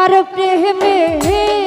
কার প্রেমে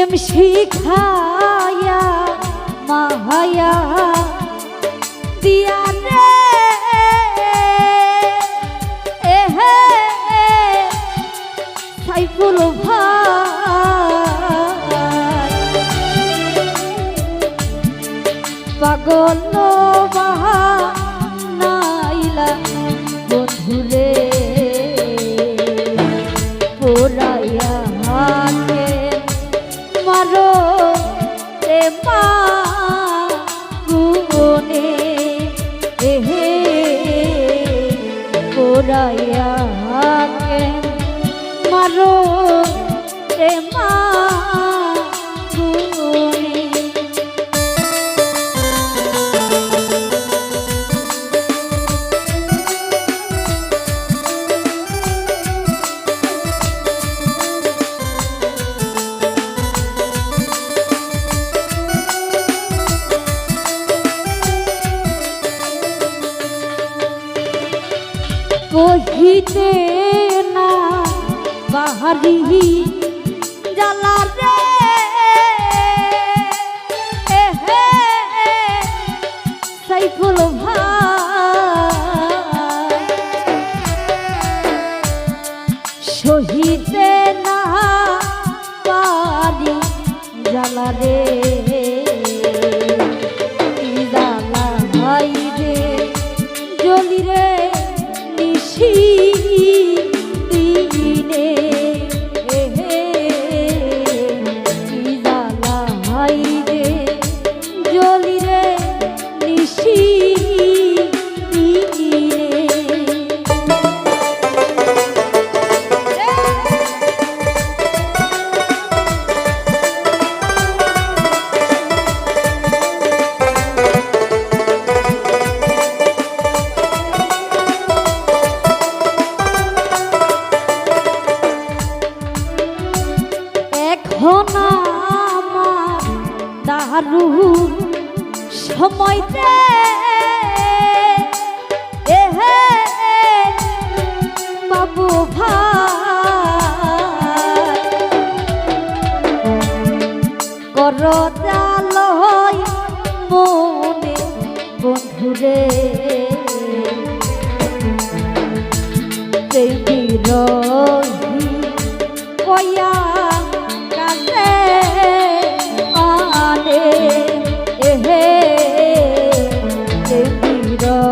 প্রেম শিখায়া মাহায়া দিয়া রে। এহে সাইফুল ভাই। পাগল নাইলা বন্ধুরে পোড়াইয়া হাতে মারো কহিতে না বাহারি জ্বালা রে। সাইফুল ভাই। সহিতে না পারি জ্বালা রে। এখন আমার দারু সময়তে এহে বাবু ভাই। কর জালয় মনে বন্ধুরে প্রেমীর girl.